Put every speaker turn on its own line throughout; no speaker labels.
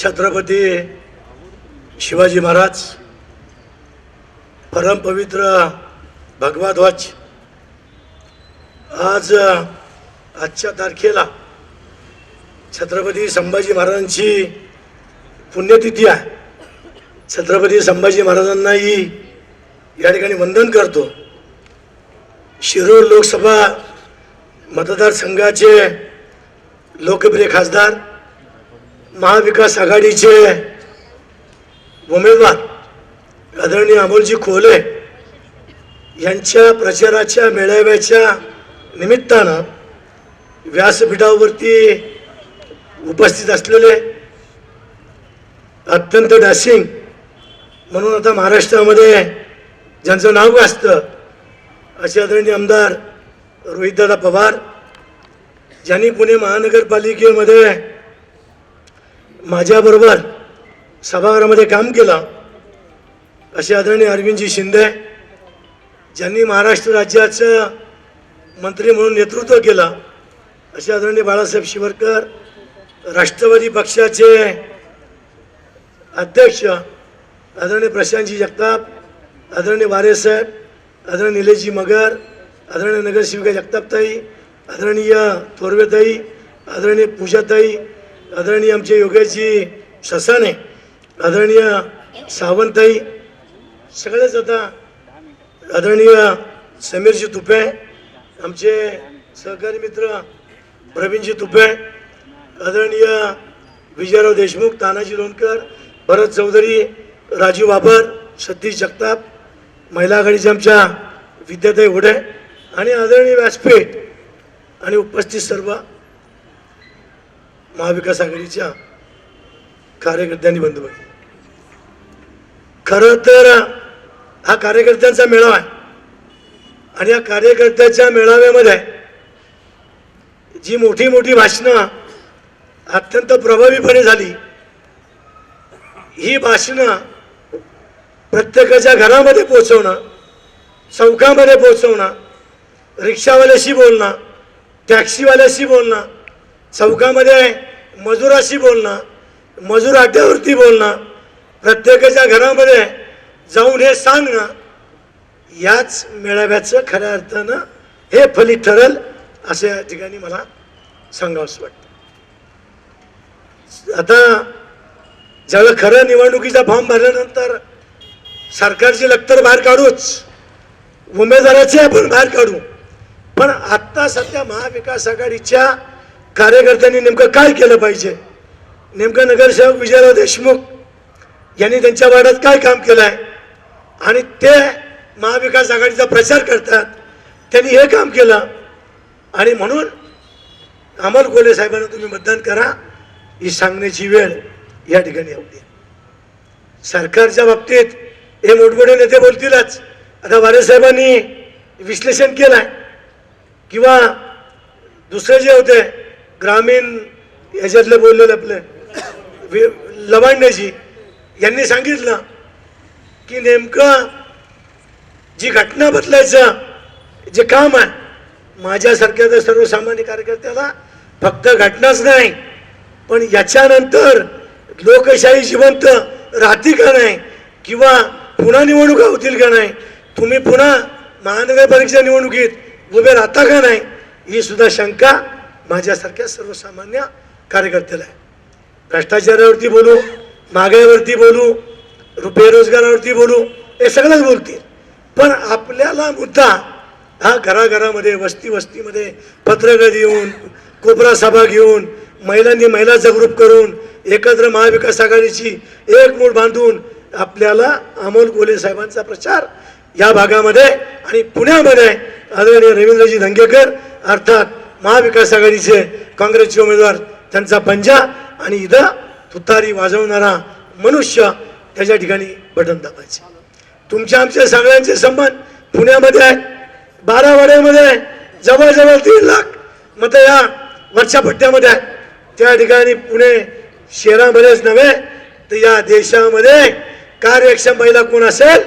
छत्रपती शिवाजी महाराज परमपवित्र भगवा ध्वज आज आजच्या तारखेला छत्रपती संभाजी महाराजांची पुण्यतिथी आहे. छत्रपती संभाजी महाराजांनाही या ठिकाणी वंदन करतो. शिरूर लोकसभा मतदारसंघाचे लोकप्रिय खासदार महाविकास आघाडीचे उमेदवार आदरणीय अमोलजी खोले यांच्या प्रचाराच्या मेळाव्याच्या निमित्तानं व्यासपीठावरती उपस्थित असलेले अत्यंत डॅसिंग म्हणून आता महाराष्ट्रामध्ये ज्यांचं नाव गाजतं असे आदरणीय आमदार रोहितदादा पवार ज्यांनी पुणे महानगरपालिकेमध्ये माझ्याबरोबर सभागृहामध्ये काम केलं. असे आदरणीय अरविंदजी शिंदे ज्यांनी महाराष्ट्र राज्याचं मंत्री म्हणून नेतृत्व केलं. असे आदरणीय बाळासाहेब शिवरकर राष्ट्रवादी पक्षाचे अध्यक्ष आदरणीय प्रशांतजी जगताप आदरणीय वारेसाहेब आदरणीय निलेशजी मगर आदरणीय नगरसेविका जगतापताई आदरणीय थोरवेताई आदरणीय पूजाताई आदरणीय आमचे योगाची ससाने आदरणीय सावंतई सगळेच आता आदरणीय समीरजी तुपे आमचे सहकारी मित्र प्रवीणजी तुपे आदरणीय विजयराव देशमुख तानाजी लोणकर भरत चौधरी राजू बाबर सतीश जगताप महिला आघाडीचे आमच्या विद्याताई होडे आणि आदरणीय व्यासपीठ आणि उपस्थित सर्व महाविकास आघाडीच्या कार्यकर्त्यांनी बंद भगिनी. खरं तर हा कार्यकर्त्यांचा मेळावा आहे आणि या कार्यकर्त्याच्या मेळाव्यामध्ये जी मोठी मोठी भाषणं अत्यंत प्रभावीपणे झाली ही भाषणं प्रत्येकाच्या घरामध्ये पोचवणं चौकामध्ये पोचवणं रिक्षावाल्याशी बोलणं टॅक्सीवाल्याशी बोलणं चौकामध्ये मजुराशी बोलणं मजूर आट्यावरती बोलणं प्रत्येकाच्या घरामध्ये जाऊन हे सांगणं याच मेळाव्याचं खऱ्या अर्थानं हे फलित ठरल असं या ठिकाणी मला सांगावंसं वाटतं. आता ज्यावेळेला खरं निवडणुकीचा फॉर्म भरल्यानंतर सरकारची लक्तर बाहेर काढूच उमेदवाराचे आपण बाहेर काढू. पण आत्ता सध्या महाविकास आघाडीच्या कार्यकर्त्यांनी नेमकं काय केलं पाहिजे? नेमकं नगरसेवक विजयराव देशमुख यांनी त्यांच्या वाड्यात काय काम केलं आहे आणि ते महाविकास आघाडीचा प्रचार करतात. त्यांनी हे काम केलं. आणि म्हणून अमोल कोले साहेबांना तुम्ही मतदान करा ही सांगण्याची वेळ या ठिकाणी आवडी सरकारच्या बाबतीत हे मोठमोठे नेते बोलतीलच. आता वारे साहेबांनी विश्लेषण केलं आहे किंवा दुसरे जे होते ग्रामीण याच्यातले बोललेले आपले वि- लवांडेजी यांनी सांगितलं की नेमकं जी घटना बदलायचं जे काम आहे माझ्यासारख्या तर सर्वसामान्य कार्यकर्त्याला फक्त घटनाच नाही पण याच्यानंतर लोकशाही जिवंत राहती का नाही किंवा पुन्हा निवडणुका होतील का नाही तुम्ही पुन्हा महानगरपालिकेच्या निवडणुकीत उभे राहता का नाही ही सुद्धा शंका माझ्यासारख्या सर्वसामान्य कार्यकर्त्याला आहे. भ्रष्टाचारावरती बोलू महागाईवरती बोलू रु- बेरोजगारावरती बोलू हे सगळंच बोलतील. पण आपल्याला मुद्दा हा घराघरामध्ये वस्ती वस्तीमध्ये पत्रकं देऊन कोपरा सभा घेऊन महिलांनी महिलाचा ग्रुप करून एकत्र महाविकास आघाडीची एक मूठ बांधून आपल्याला अमोल कोले साहेबांचा प्रचार या भागामध्ये आणि पुण्यामध्ये आदरणीय रवींद्रजी धंगेकर अर्थात महाविकास आघाडीचे काँग्रेसचे उमेदवार त्यांचा पंजा आणि इथं तुतारी वाजवणारा मनुष्य त्याच्या ठिकाणी बटन दाबायचे. तुमच्या आमच्या सगळ्यांचे संबंध पुण्यामध्ये आहेत बारावाड्यामध्ये जवळजवळ तीन लाख मतं या वरच्या पट्ट्यामध्ये आहेत त्या ठिकाणी पुणे शहरामध्येच नव्हे तर या देशामध्ये कार्यक्षम महिला कोण असेल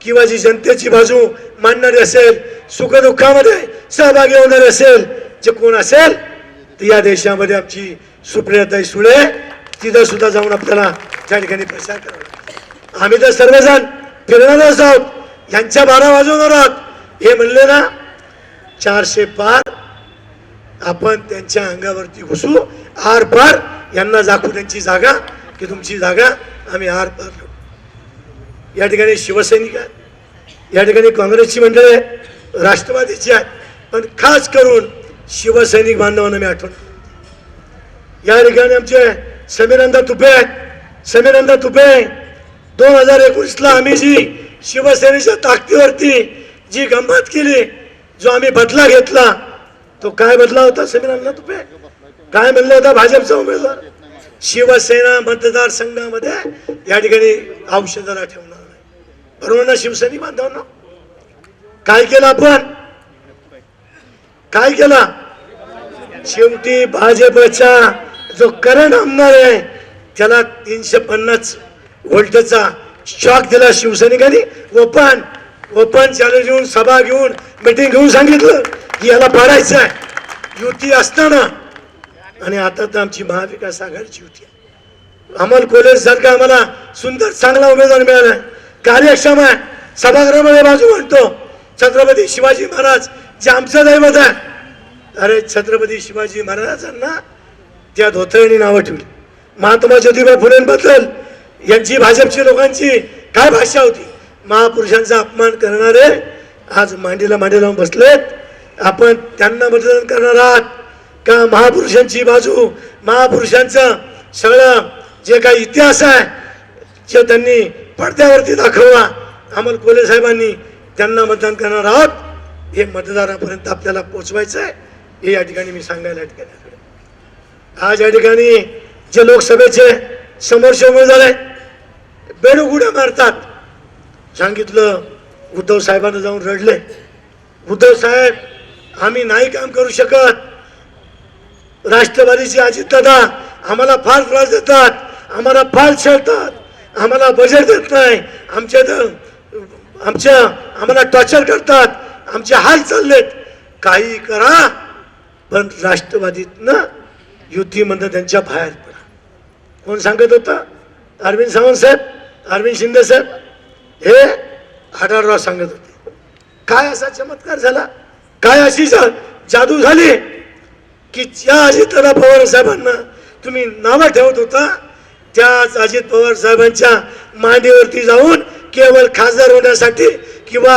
किंवा जी जनतेची बाजू मांडणारी असेल सुखदुःखामध्ये सहभागी होणारी असेल जे कोण असेल तर या देशामध्ये आमची सुप्रियाताई सुळे तिथं सुद्धा जाऊन आपल्याला त्या ठिकाणी प्रचार करावा. आम्ही तर सर्वजण फिरणारच आहोत. यांच्या बारा वाजवणार आहोत हे म्हणले ना चारशे पार आपण त्यांच्या अंगावरती घुसू आर पार यांना दाखवू त्यांची जागा की तुमची जागा आम्ही आर पार या ठिकाणी शिवसैनिक आहेत. या ठिकाणी काँग्रेसची मंडळी आहे राष्ट्रवादीची आहे पण खास करून शिवसैनिक बांधवांना मी आठवण. या ठिकाणी आमचे समीरंदा तुपे आहेत. समीरंदा तुपे दोन हजार एकोणीसला आम्ही जी शिवसेनेच्या ताकदीवरती जी गंमत केली जो आम्ही बदला घेतला तो काय बदला होता समीरंदा तुपे? काय म्हणलं होता भाजपचा उमेदवार? शिवसेना मतदारसंघामध्ये या ठिकाणी औषधाला ठेवणार नाही. बरोबर ना शिवसैनिक बांधवांना? काय केलं आपण? काय केला? शेवटी भाजपचा जो करंट आमदार आहे त्याला तीनशे पन्नास व्होल्टचा शॉक दिला शिवसैनिकांनी. ओपन ओपन चॅलेंज घेऊन सभा घेऊन मिटिंग घेऊन सांगितलं की याला पाडायचं आहे. युती असताना. आणि आता तर आमची महाविकास आघाडीची युती आहे. अमल कोलेज सारखा आम्हाला सुंदर चांगला उमेदवार मिळाला आहे. कार्यक्षम आहे. सभागृहामध्ये बाजू म्हणतो. छत्रपती शिवाजी महाराज जे आमचं दैवत आहे अरे छत्रपती शिवाजी महाराजांना त्या धोतळणी नावं ठेवली. महात्मा ज्योतिबा फुलेंबद्दल यांची भाजपची लोकांची काय भाषा होती? महापुरुषांचा अपमान करणारे आज मांडीला मांडी लावून बसलेत. आपण त्यांना मतदान करणार आहात. का महापुरुषांची बाजू? महापुरुषांचं सगळं जे काही इतिहास आहे जे त्यांनी पडद्यावरती दाखवला. अमल कोले साहेबांनी त्यांना मतदान करणार आहोत. हे मतदारापर्यंत आपल्याला पोचवायचं आहे हे या ठिकाणी मी सांगायला ठिकाणी आज या ठिकाणी जे लोकसभेचे समोरचे उमेदवार आहेत बेडूक मारतात. सांगितलं उद्धव साहेबांना जाऊन रडले. उद्धव साहेब आम्ही नाही काम करू शकत. राष्ट्रवादीचे अजितदादा आम्हाला फार त्रास देतात आम्हाला फार छळतात आम्हाला बजेट देत नाही. आमच्या आमच्या आम्हाला टॉर्चर करतात. आमचे हाल चाललेत. काही करा पण राष्ट्रवादीतनं युतीमधनं त्यांच्या बाहेर पडा. कोण सांगत होता? अरविंद सावंत साहेब अरविंद शिंदे साहेब हे आढळराव सांगत होते. काय असा चमत्कार झाला? काय अशी जादू झाली? की ज्या अजितदादा पवार साहेबांना तुम्ही नावं ठेवत होता त्याच अजित पवार साहेबांच्या मांडीवरती जाऊन केवळ खासदार होण्यासाठी किंवा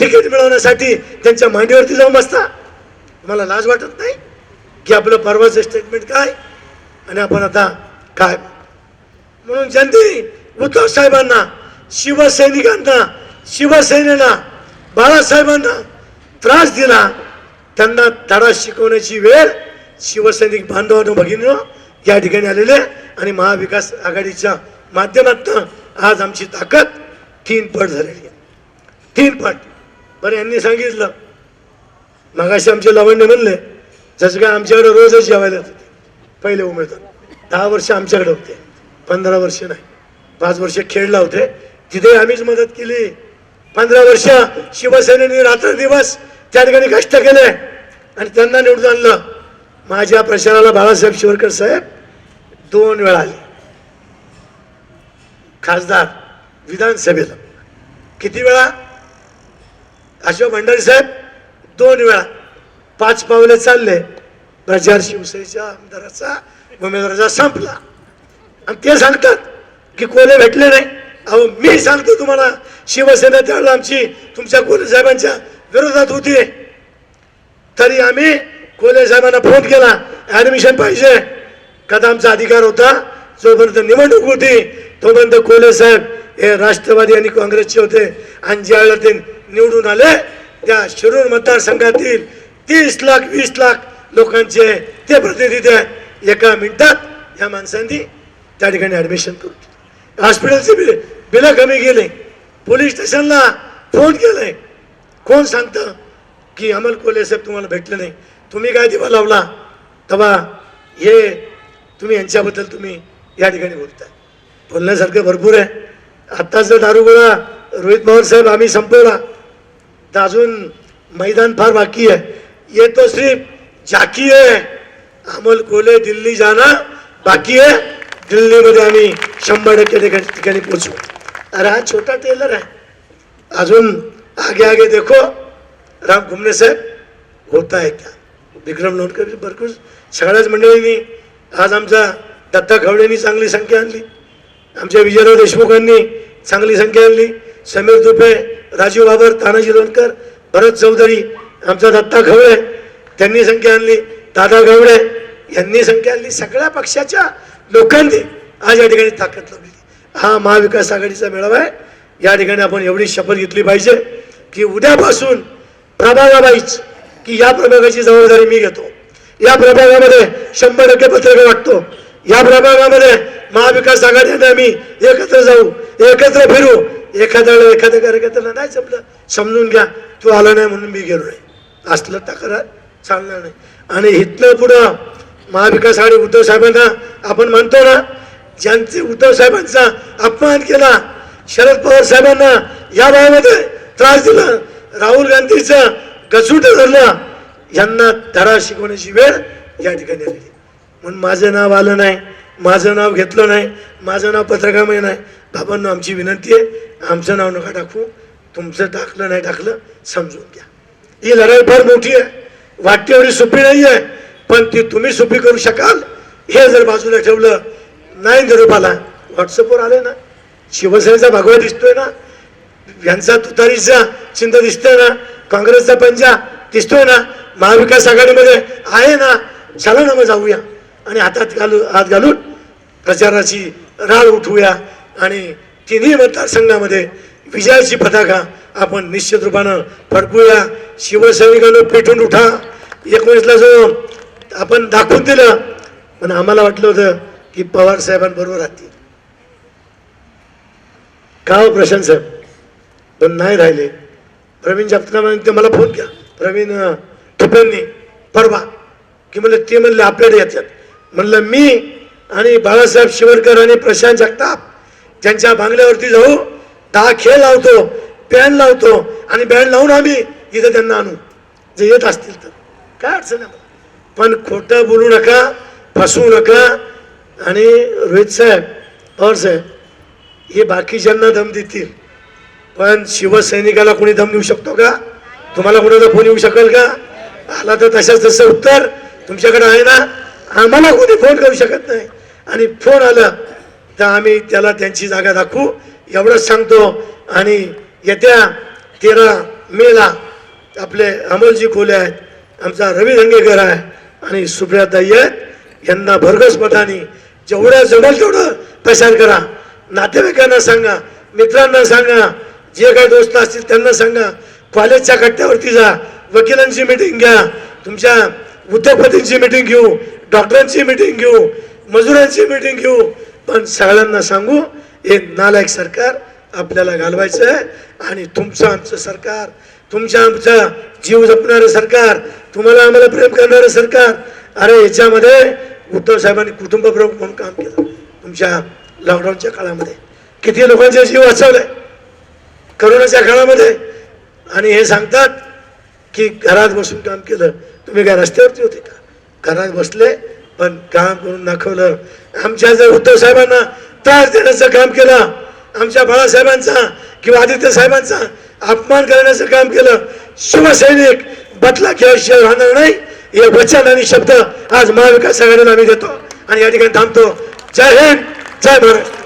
तिकीट मिळवण्यासाठी त्यांच्या मांडीवरती जाऊन बसता. मला लाज वाटत नाही की आपलं परवाचं स्टेटमेंट काय? आणि आपण आता काय? म्हणून जनतेने उद्धव साहेबांना शिवसैनिकांना शिवसेनेला बाळासाहेबांना त्रास दिला. त्यांना धडा शिकवण्याची वेळ शिवसैनिक बांधवानं भगिनीनो या ठिकाणी आलेले आणि महाविकास आघाडीच्या माध्यमातून आज आमची ताकद तीन पट झालेली आहे. तीन पट बरं यांनी सांगितलं. मगाशी आमचे लवंडे म्हणले जसं काय आमच्याकडे रोजच जेवायला येत होते पहिले उमेदवार दहा वर्ष आमच्याकडे होते. पंधरा वर्ष नाही. पाच वर्ष खेळला होते. तिथे आम्हीच मदत केली. पंधरा वर्ष शिवसेनेने रात्र दिवस त्या ठिकाणी कष्ट केले. आणि त्यांना निवडून आणलं. माझ्या प्रचाराला बाळासाहेब शिवरकर साहेब दोन वेळा आले. खासदार विधानसभेला. किती वेळा? अशोक भंडारी साहेब दोन वेळा पाच पावले चालले. प्रचार शिवसेनेच्या आमदाराचा उमेदवाराचा संपला. आणि ते सांगतात की कोले भेटले नाही. अहो मी सांगतो तुम्हाला शिवसेना त्यावेळेला आमची तुमच्या कोले साहेबांच्या विरोधात होती. तरी आम्ही कोले साहेबांना फोन केला ॲडमिशन पाहिजे. कदा आमचा अधिकार होता जोपर्यंत निवडणूक होती तोपर्यंत कोले साहेब हे राष्ट्रवादी आणि काँग्रेसचे होते. आणि ज्यावेळेला ते निवडून आले. त्या शिरूर मतदारसंघातील तीस लाख वीस लाख लोकांचे ते प्रतिनिधी आहेत एका मिनिटात या माणसांनी त्या ठिकाणी ॲडमिशन करून हॉस्पिटलचे बिल बिलं कमी गेले पोलीस स्टेशनला फोन केलंय कोण सांगतं की अमल कोले साहेब तुम्हाला भेटले नाही? तुम्ही काय दिवा लावला? तेव्हा हे तुम्ही यांच्याबद्दल तुम्ही या ठिकाणी बोलताय. बोलण्यासारखं भरपूर आहे. आत्ताच जर दारुगोळा रोहित पवार साहेब आम्ही संपवला. अजून मैदान फार बाकी आहे. ये तो सिर्फ झाकी है अमोल कोले दिल्ली जाना बाकी है दिल्लीमध्ये आम्ही शंभर टक्के ठिकाणी ठिकाणी पोचू अरे हा छोटा टेलर आहे. अजून आगे आगे देखो. राम घुमने साहेब होता आहे का विक्रम नोटकर भरपूर सगळ्याच मंडळींनी आज आमचा दत्ता खवडेंनी चांगली संख्या आणली. आमच्या विजयराव देशमुखांनी चांगली संख्या आणली. समीर दुपे राजीव बाबर तानाजी लोणकर भरत चौधरी आमचा दत्ता खवळे त्यांनी संख्या आणली. दादा गवडे यांनी संख्या आणली. सगळ्या पक्षाच्या लोकांनी आज या ठिकाणी ताकद लावली. हा महाविकास आघाडीचा मेळावा आहे. या ठिकाणी आपण एवढी शपथ घेतली पाहिजे की उद्यापासून प्रभागाबाईच की या प्रभागाची जबाबदारी मी घेतो. या प्रभागामध्ये शंभर टक्के पत्रक वाटतो. या प्रभागामध्ये महाविकास आघाडीने आम्ही एकत्र जाऊ एकत्र फिरू एखाद्या वेळेला एखाद्या कार्यकर्त्याला नाही जमलं समजून घ्या तू आला नाही म्हणून मी गेलो नाही. असलं तक्रार चालणार नाही. आणि इथनं पुढं महाविकास आघाडी उद्धव साहेबांना आपण म्हणतो ना ज्यांचे उद्धव साहेबांचा अपमान केला शरद पवार साहेबांना या भागामध्ये त्रास दिला राहुल गांधीचं गसूट धरलं यांना धडा शिकवण्याची वेळ या ठिकाणी आलेली म्हणून माझं नाव आलं नाही माझं नाव घेतलं नाही माझं नाव पत्रकामध्ये नाही बाबांना आमची विनंती आहे आमचं नाव नका टाकू. तुमचं टाकलं नाही टाकलं समजून घ्या. ही लढाई फार मोठी आहे. वाटते एवढी सोपी नाही आहे पण ती तुम्ही सोपी करू शकाल. हे जर बाजूला ठेवलं नाही निरोपाला व्हॉट्सअपवर आले ना शिवसेनेचा भगवा दिसतोय ना यांचा तुतारीचा चिंता दिसतोय ना काँग्रेसचा पंजा दिसतोय ना महाविकास आघाडीमध्ये आहे ना चला ना मग जाऊया. आणि हातात घालू हात घालून प्रचाराची राळ उठवूया. आणि तिन्ही मतदारसंघामध्ये विजयाची पताका आपण निश्चित रूपानं फडकूया. शिवसैनिकांना पेटून उठा. एकोणीसला जो आपण दाखवून दिलं. पण आम्हाला वाटलं होतं की पवार साहेबांबरोबर राहतील. का हो प्रशांत साहेब? पण नाही राहिले. प्रवीण जगताप ते मला फोन केला प्रवीण अं, परवा. की म्हणलं ते म्हणले आपल्याकडे येतात. म्हणलं मी आणि बाळासाहेब शिवरकर आणि प्रशांत जगताप त्यांच्या बांगल्यावरती जाऊ दहा खेळ लावतो पॅन लावतो आणि बँड लावून आम्ही इथं त्यांना आणू. जे येत असतील तर. काय अडचण आहे पण खोटं बोलू नका फसवू नका. आणि रोहित साहेब पवार साहेब हे बाकीच्यांना दम देतील पण शिवसैनिकाला कोणी दम देऊ शकतो का? तुम्हाला कोणाचा फोन येऊ शकेल का? आला तर तशाच तसं उत्तर तुमच्याकडे आहे ना? आम्हाला कोणी फोन करू शकत नाही. आणि फोन आला तर आम्ही त्याला त्यांची जागा दाखवू. एवढंच सांगतो. आणि येत्या तेरा मेला आपले अमोलजी खोले आहेत. आमचा रवी धंगेकर आहे. आणि सुप्रियाताई आहेत. यांना भरघस मताने जेवढ्या जमेल तेवढं प्रसार करा. नातेवाईकांना सांगा. मित्रांना सांगा. जे काही दोस्त असतील त्यांना सांगा. कॉलेजच्या कट्ट्यावरती जा. वकिलांची मिटिंग घ्या. तुमच्या उद्योगपतींची मिटिंग घेऊ. डॉक्टरांची मिटिंग घेऊ. मजुरांची मिटिंग घेऊ. पण सगळ्यांना सांगू हे नालायक सरकार आपल्याला घालवायचं आहे आणि तुमचं आमचं सरकार तुमच्या आमचं जीव जपणारं सरकार तुम्हाला आम्हाला प्रेम करणारं सरकार अरे याच्यामध्ये उद्धव साहेबांनी कुटुंब प्रमुख म्हणून काम केलं तुमच्या लॉकडाऊनच्या काळामध्ये. किती लोकांचे जीव वाचवले करोनाच्या काळामध्ये. आणि हे सांगतात की घरात बसून काम केलं. तुम्ही काय रस्त्यावरती होते का? घरात बसले पण काम करून दाखवलं. आमच्या जर उद्धव साहेबांना त्रास देण्याचं काम केलं. आमच्या बाळासाहेबांचा किंवा आदित्य साहेबांचा अपमान करण्याचं काम केलं. शिवसैनिक बदला केल्याशिवाय राहणार नाही. हे वचन आणि शब्द आज महाविकास आघाडीला आम्ही देतो. आणि या ठिकाणी थांबतो. जय हिंद जय महाराष्ट्र